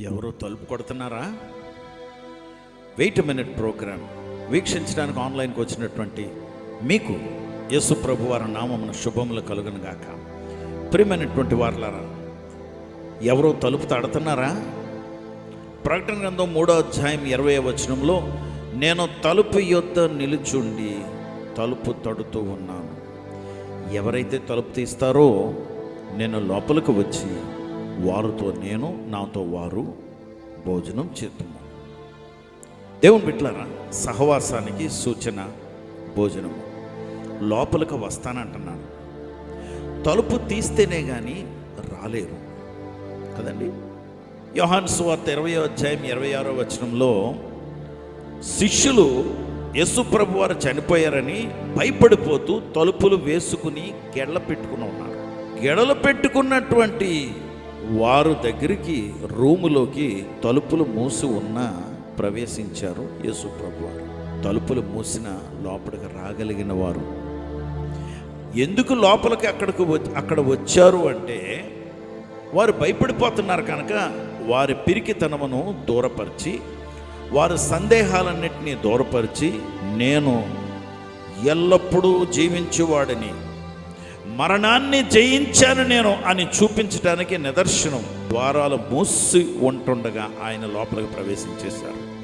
ఎవరో తలుపు కొడుతున్నారా? Wait minute programme వీక్షించడానికి ఆన్లైన్కి వచ్చినటువంటి మీకు యేసు ప్రభు వారి నామమున శుభములు కలుగును గాక. ప్రియమైనటువంటి వారులారా ఎవరో తలుపు తడుతున్నారా? ప్రకటన గ్రంథం మూడో అధ్యాయం ఇరవై వచనంలో నేను తలుపు యొద్ద నిలుచుండి తలుపు తడుతూ ఉన్నాను. ఎవరైతే తలుపు తీస్తారో నేను లోపలికి వచ్చి వారితో నేను నాతో వారు భోజనం చేద్దాము దేవుని బిట్లారా సహవాసానికి సూచన భోజనము. లోపలికి వస్తానంటున్నాను తలుపు తీస్తేనే కానీ రాలేరు. కదండి? యోహాన్ సువార్త ఇరవై అధ్యాయం ఇరవై ఆరో వచనంలో శిష్యులు యేసు ప్రభు వారు చనిపోయారని భయపడిపోతూ తలుపులు వేసుకుని గెడల పెట్టుకుని ఉన్నారు. గెడలు పెట్టుకున్నటువంటి వారు దగ్గరికి రూములోకి తలుపులు మూసి ఉన్న ప్రవేశించారు యేసు ప్రభు వారు తలుపులు మూసిన లోపలికి రాగలిగిన వారు. ఎందుకు లోపలికి అక్కడికి అక్కడ వచ్చారు అంటే వారు భయపడిపోతున్నారు కనుక వారి పిరికితనమును దూరపరిచి వారి సందేహాలన్నింటినీ దూరపరిచి నేను ఎల్లప్పుడూ జీవించేవాడిని. మరణాన్ని జయించాను నేను అని చూపించడానికి నిదర్శనం. ద్వారాలు మూసి ఉంటుండగా ఆయన లోపలికి ప్రవేశించేశారు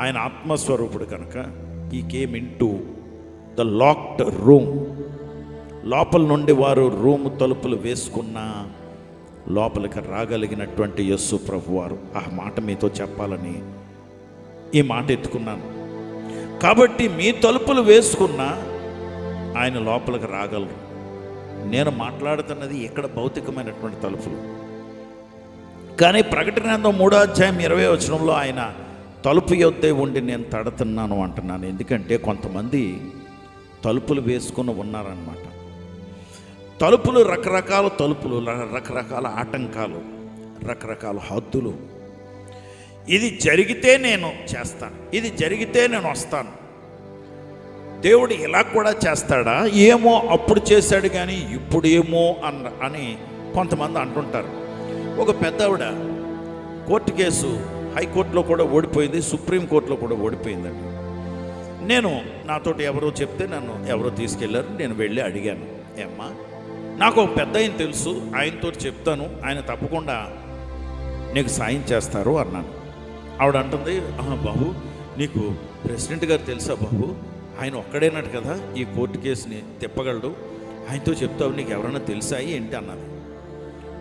ఆయన ఆత్మస్వరూపుడు కనుక ఈ came into the locked room లోపల నుండి వారు రూమ్ తలుపులు వేసుకున్న లోపలికి రాగలిగినటువంటి యస్సు ప్రభు వారు ఆ మాట మీతో చెప్పాలని ఈ మాట ఎత్తుకున్నాను. కాబట్టి మీ తలుపులు వేసుకున్న ఆయన లోపలికి రాగలరు నేను మాట్లాడుతున్నది ఇక్కడ భౌతికమైనటువంటి తలుపులు. కానీ ప్రకటన మూడో అధ్యాయం ఇరవై వచనంలో ఆయన తలుపు యొద్దే ఉండి నేను తడుతున్నాను అంటున్నాను. ఎందుకంటే కొంతమంది తలుపులు వేసుకుని ఉన్నారనమాట తలుపులు రకరకాల తలుపులు రకరకాల ఆటంకాలు రకరకాల హద్దులు. ఇది జరిగితే నేను చేస్తాను. ఇది జరిగితే నేను వస్తాను. దేవుడు ఇలా కూడా చేస్తాడా? ఏమో అప్పుడు చేశాడు కానీ ఇప్పుడు ఏమో అన్న అని కొంతమంది అంటుంటారు. ఒక పెద్దవిడ కోర్టు కేసు హైకోర్టులో కూడా ఓడిపోయింది సుప్రీంకోర్టులో కూడా ఓడిపోయిందండి. నేను నాతోటి ఎవరో చెప్తే నన్ను ఎవరో తీసుకెళ్ళారు నేను వెళ్ళి అడిగాను. ఏమ్మా నాకు ఒక పెద్ద ఆయన తెలుసు ఆయనతో చెప్తాను ఆయన తప్పకుండా నీకు సాయం చేస్తారు అన్నాను. ఆవిడ అంటుంది బాబు నీకు ప్రెసిడెంట్ గారు తెలుసా బాబు? ఆయన ఒక్కడేనట్టు కదా ఈ కోర్టు కేసుని తిప్పగలడు? ఆయనతో చెప్తావు నీకు ఎవరైనా తెలుసా? ఏంటి అన్నది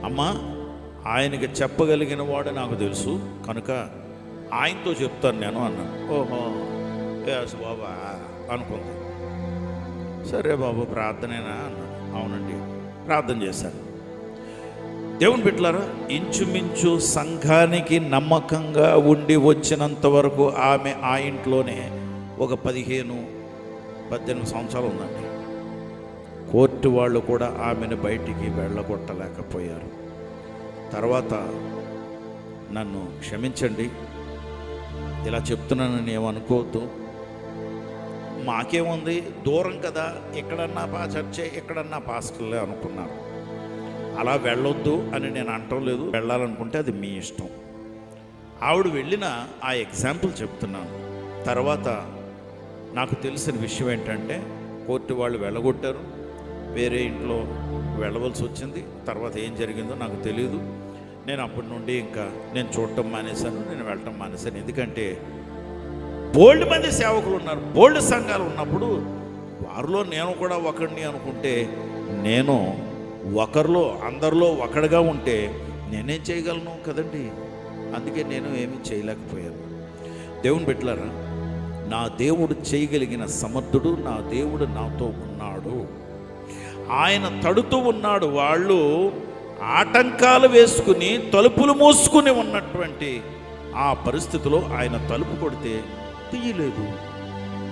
అమ్మా ఆయనకి చెప్పగలిగిన వాడు నాకు తెలుసు కనుక ఆయనతో చెప్తాను నేను అన్నాను. ఓహో ఎస్ బాబా అనుకుంది. సరే బాబు ప్రార్థనేనా? అన్నాను అవునండి ప్రార్థన చేశాను. దేవుని బిట్లారా ఇంచుమించు సంఘానికి నమ్మకంగా ఉండి వచ్చినంత వరకు ఆమె ఆ ఇంట్లోనే ఒక పదిహేను పద్దెనిమిది సంవత్సరాలు ఉందండి. కోర్టు వాళ్ళు కూడా ఆమెను బయటికి వెళ్ళగొట్టలేకపోయారు. తర్వాత నన్ను క్షమించండి. ఇలా చెప్తున్నానని ఏమనుకోవద్దు మాకేముంది? దూరం కదా. ఎక్కడన్నా పా చర్చే ఎక్కడన్నా పాస్టర్లే అనుకున్నారు. అలా వెళ్ళొద్దు అని నేను అంటం లేదు. వెళ్ళాలనుకుంటే అది మీ ఇష్టం. ఆవిడ వెళ్ళిన ఆ ఎగ్జాంపుల్ చెప్తున్నాను. తర్వాత నాకు తెలిసిన విషయం ఏంటంటే కోర్టు వాళ్ళు వెళ్ళగొట్టారు. వేరే ఇంట్లో వెళ్ళవలసి వచ్చింది. తర్వాత ఏం జరిగిందో నాకు తెలియదు నేను అప్పటి నుండి ఇంకా నేను చూడటం మానేశాను నేను వెళ్ళటం మానేశాను. ఎందుకంటే బోల్డ్ మంది సేవకులు ఉన్నారు. బోల్డ్ సంఘాలు ఉన్నప్పుడు వారిలో నేను కూడా ఒకడిని అనుకుంటే నేను ఒకరిలో అందరిలో ఒకడిగా ఉంటే నేనేం చేయగలను కదండి? అందుకే నేను ఏమీ చేయలేకపోయాను. దేవుని పెట్టారా నా దేవుడు చేయగలిగిన సమర్థుడు నా దేవుడు నాతో ఉన్నాడు. ఆయన తడుతూ ఉన్నాడు. వాళ్ళు ఆటంకాలు వేసుకుని తలుపులు మూసుకుని ఉన్నటువంటి ఆ పరిస్థితిలో ఆయన తలుపు కొడితే తీయలేదు.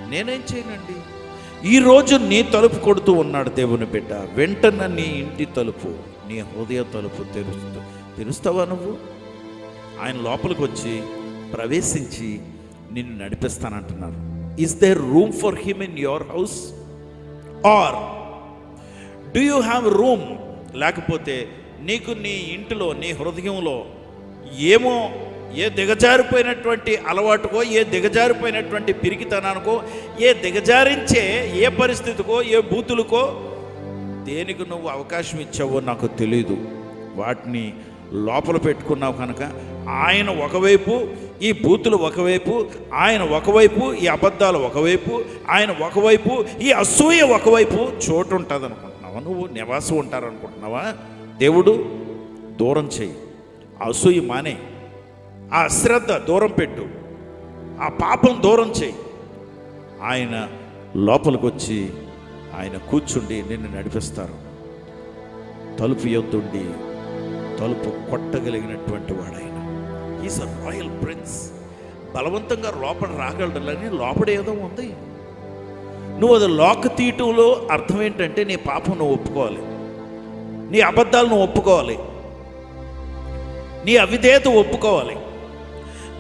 నేనేం చేయనండి? ఈరోజు నీ తలుపు కొడుతూ ఉన్నాడు దేవుని బిడ్డ. వెంటనే నీ ఇంటి తలుపు నీ హృదయ తలుపు తెరుస్తూ తెరుస్తావా నువ్వు? ఆయన లోపలికి వచ్చి ప్రవేశించి నిన్ను నడిపిస్తానంటున్నారు. Is there room for him in your house or do you have room లేకపోతే నీకు నీ ఇంటిలో నీ హృదయంలో ఏమో ఏ దిగజారిపోయినటువంటి అలవాటుకో ఏ దిగజారిపోయినటువంటి పిరికితనానికో ఏ దిగజారించే ఏ పరిస్థితికో ఏ బూతులకో దేనికి నువ్వు అవకాశం ఇచ్చావో నాకు తెలీదు. వాటిని లోపల పెట్టుకున్నావు కనుక ఆయన ఒకవైపు ఈ బూతులు ఒకవైపు ఆయన ఒకవైపు ఈ అబద్ధాలు ఒకవైపు ఆయన ఒకవైపు ఈ అసూయ ఒకవైపు చోటు ఉంటుంది అనుకుంటున్నావా నువ్వు నివాసం ఉంటారనుకుంటున్నావా? దేవుడు దూరం చేయి అసూయ మానే. ఆ అశ్రద్ధ దూరం పెట్టు. ఆ పాపం దూరం చేయి ఆయన లోపలికి వచ్చి ఆయన కూర్చుండి నిన్ను నడిపిస్తారు. తలుపు యొద్దుండి తలుపు కొట్టగలిగినటువంటి వాడు ఆయన ఈజ్ అ రాయల్ ప్రిన్స్ బలవంతంగా లోపల రాగలడని లోపల ఏదో ఉంది. నువ్వు అది లోక తీయటంలో అర్థం ఏంటంటే నీ పాపం నువ్వు ఒప్పుకోవాలి. నీ అబద్ధాలు నువ్వు ఒప్పుకోవాలి. నీ అవిధేయత ఒప్పుకోవాలి.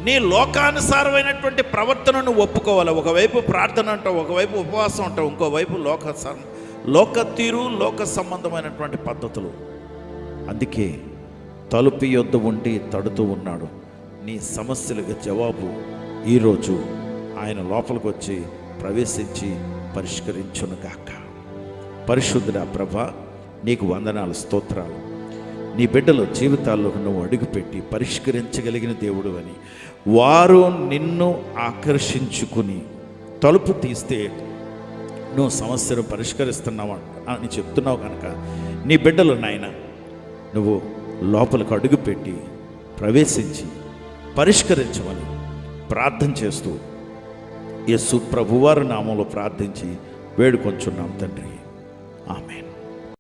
నీ లోకానుసారమైనటువంటి ప్రవర్తనను ఒప్పుకోవాలి. ఒకవైపు ప్రార్థన అంటావు ఒకవైపు ఉపవాసం అంటావు ఇంకోవైపు లోక లోక తీరు లోక సంబంధమైనటువంటి పద్ధతులు. అందుకే తలుపు యొద్ద ఉండి తడుతూ ఉన్నాడు. నీ సమస్యలకు జవాబు ఈరోజు ఆయన లోపలికి వచ్చి ప్రవేశించి పరిష్కరించునుగాక పరిశుద్ధుడ ప్రభ నీకు వందనాలు స్తోత్రాలు. నీ బిడ్డల జీవితాల్లోకి నువ్వు అడుగుపెట్టి పరిష్కరించగలిగిన దేవుడు అని. వారు నిన్ను ఆకర్షించుకుని తలుపు తీస్తే నువ్వు సమస్యను పరిష్కరిస్తున్నావు అని చెప్తున్నావు కనుక నీ బిడ్డలు నాయన నువ్వు లోపలికి అడుగుపెట్టి ప్రవేశించి పరిష్కరించమని ప్రార్థన చేస్తూ యేసు ప్రభువారి నామంలో ప్రార్థించి వేడుకొంచున్నాం తండ్రి. ఆమె